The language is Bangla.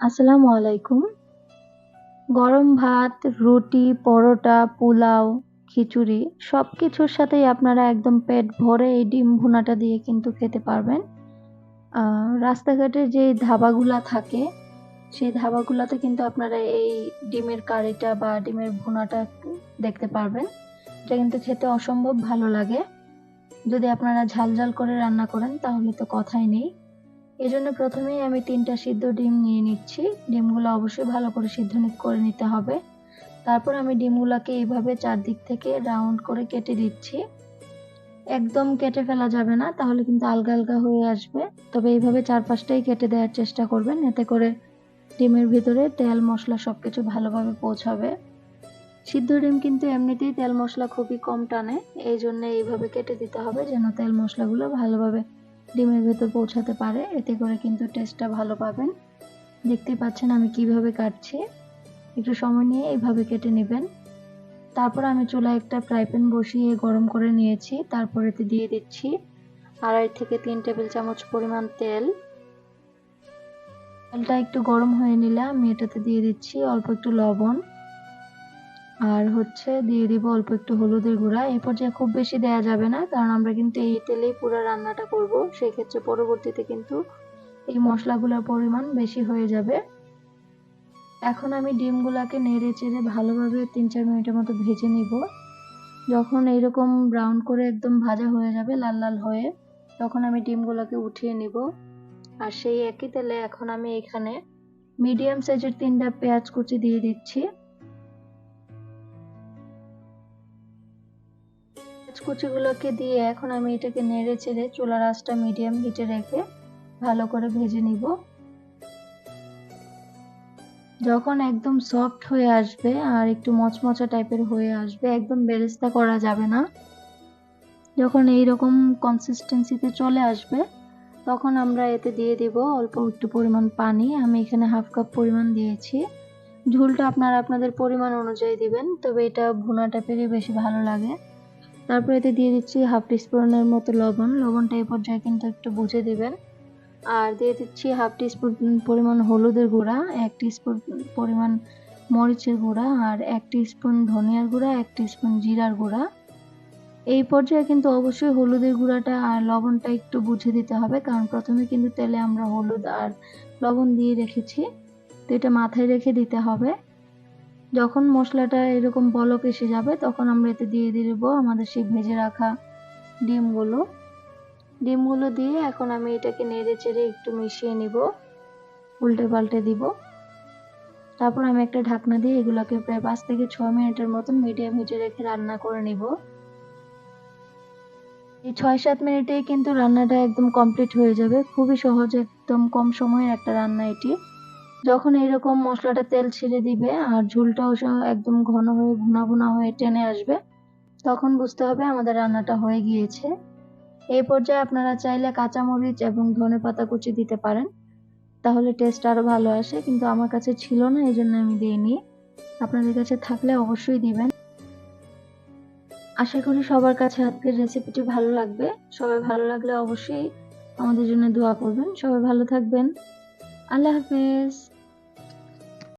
আসসালামু আলাইকুম। গরম ভাত, রুটি, পরোটা, পোলাও, খিচুড়ি সব কিছুর সাথেই আপনারা একদম পেট ভরে এই ডিম ভুনাটা দিয়ে কিন্তু খেতে পারবেন। রাস্তাঘাটে যে ধাবাগুলা থাকে, সেই ধাবাগুলাতে কিন্তু আপনারা এই ডিমের কারিটা বা ডিমের ভুনাটা দেখতে পারবেন। এটা কিন্তু খেতে অসম্ভব ভালো লাগে। যদি আপনারা ঝাল ঝাল করে রান্না করেন তাহলে তো কথাই নেই। এই জন্য প্রথমেই আমি তিনটা সিদ্ধ ডিম নিয়ে নিচ্ছি। ডিমগুলো অবশ্যই ভালো করে সিদ্ধ করে নিতে হবে। তারপর আমি ডিমগুলোকে এইভাবে চারদিক থেকে রাউন্ড করে কেটে দিচ্ছি। একদম কেটে ফেলা যাবে না, তাহলে কিন্তু আলগা আলগা হয়ে আসবে। তবে এইভাবে চার পাঁচটাই কেটে দেওয়ার চেষ্টা করবেন, এতে করে ডিমের ভিতরে তেল, মশলা সব কিছু ভালোভাবে পৌঁছাবে। সিদ্ধ ডিম কিন্তু এমনিতেই তেল মশলা খুবই কম টানে এই জন্য এইভাবে কেটে দিতে হবে যেন তেল মশলাগুলো ভালোভাবে ডিমের ভেতর পৌঁছাতে পারে, এতে করে কিন্তু টেস্টটা ভালো পাবেন। দেখতেই পাচ্ছেন আমি কীভাবে কাটছি। একটু সময় নিয়ে এইভাবে কেটে নেবেন। তারপর আমি চুলায় একটা ফ্রাই প্যান বসিয়ে গরম করে নিয়েছি। তারপর এতে দিয়ে দিচ্ছি আড়াই থেকে তিন টেবিল চামচ পরিমাণ তেল। তেলটা একটু গরম হয়ে নিলে আমি এটাতে দিয়ে দিচ্ছি অল্প একটু লবণ। আর হচ্ছে দিয়ে দিব অল্প একটু হলুদের গুঁড়া। এই পর্যায়ে খুব বেশি দেওয়া যাবে না, কারণ আমরা কিন্তু এই তেলেই পুরো রান্নাটা করব। সেই ক্ষেত্রে পরবর্তীতে কিন্তু এই মশলাগুলোর পরিমাণ বেশি হয়ে যাবে। এখন আমি ডিমগুলাকে নেড়ে চেড়ে ভালোভাবে তিন চার মিনিটের মতো ভেজে নিব। যখন এইরকম ব্রাউন করে একদম ভাজা হয়ে যাবে, লাল লাল হয়ে, তখন আমি ডিমগুলোকে উঠিয়ে নিব। আর সেই একই তেলে এখন আমি এখানে মিডিয়াম সাইজের তিনটা পেঁয়াজ কুচি দিয়ে দিচ্ছি। কুচিগুলোকে দিয়ে এখন আমি এটাকে নেড়ে চেড়ে চুলার আঁচটা মিডিয়াম হিটে রেখে ভালো করে ভেজে নিব। যখন একদম সফট হয়ে আসবে আর একটু মচমচা টাইপের হয়ে আসবে, একদম বেরেস্তা করা যাবে না। যখন এই রকম কনসিস্টেন্সিতে চলে আসবে, তখন আমরা এতে দিয়ে দিব অল্প একটু পরিমাণ পানি। আমি এখানে হাফ কাপ পরিমাণ দিয়েছি। ঝোলটা আপনারা আপনাদের পরিমাণ অনুযায়ী দিবেন, তবে এটা ভুনা টাইপেরই বেশি ভালো লাগে। তারপর এতে দিয়ে দিচ্ছি হাফ টিস্পুনের মতো লবণ। লবণটা এই পর্যায়ে কিন্তু একটু বুঝে দিবেন। আর দিয়ে দিচ্ছি হাফ টিস্পুন পরিমাণ হলুদের গুঁড়া, এক টিস্পুন পরিমাণ মরিচের গুঁড়া আর এক টিস্পুন ধনিয়ার গুঁড়া, এক টিস্পুন জিরার গুঁড়া। এই পর্যায়ে কিন্তু অবশ্যই হলুদের গুঁড়াটা আর লবণটা একটু বুঝে দিতে হবে, কারণ প্রথমে কিন্তু তেলে আমরা হলুদ আর লবণ দিয়ে রেখেছি। তো এটা মাথায় রেখে দিতে হবে। যখন মশলাটা এরকম বলক এসে যাবে, তখন আমরা এতে দিয়ে দিব আমাদের সেই ভেজে রাখা ডিমগুলো। ডিমগুলো দিয়ে এখন আমি এটাকে নেড়ে চেড়ে একটু মিশিয়ে নিব, উল্টে পাল্টে দিব। তারপর আমি একটা ঢাকনা দিয়ে এগুলোকে প্রায় পাঁচ থেকে ছয় মিনিটের মতন মিডিয়াম হিটে রেখে রান্না করে নিব। এই ছয় সাত মিনিটেই কিন্তু রান্নাটা একদম কমপ্লিট হয়ে যাবে। খুবই সহজ, একদম কম সময়ের একটা রান্না এটি। যখন এরকম মশলাটা তেল ছেড়ে দিবে আর ঝোলটাও একদম ঘন হয়ে ভুনা ভুনা হয়ে টেনে আসবে, তখন বুঝতে হবে আমাদের রান্নাটা হয়ে গিয়েছে। এই পর্যায়ে আপনারা চাইলে কাঁচামরিচ এবং ধনে পাতা কুচি দিতে পারেন, তাহলে টেস্ট আরও ভালো আসে, কিন্তু আমার কাছে ছিল না এই জন্য আমি দিইনি। আপনাদের কাছে থাকলে অবশ্যই দিবেন। আশা করি সবার কাছে আজকের রেসিপিটি ভালো লাগবে। সবাই ভালো লাগলে অবশ্যই আমাদের জন্য দোয়া করবেন। সবাই ভালো থাকবেন। আল্লাহ হাফেজ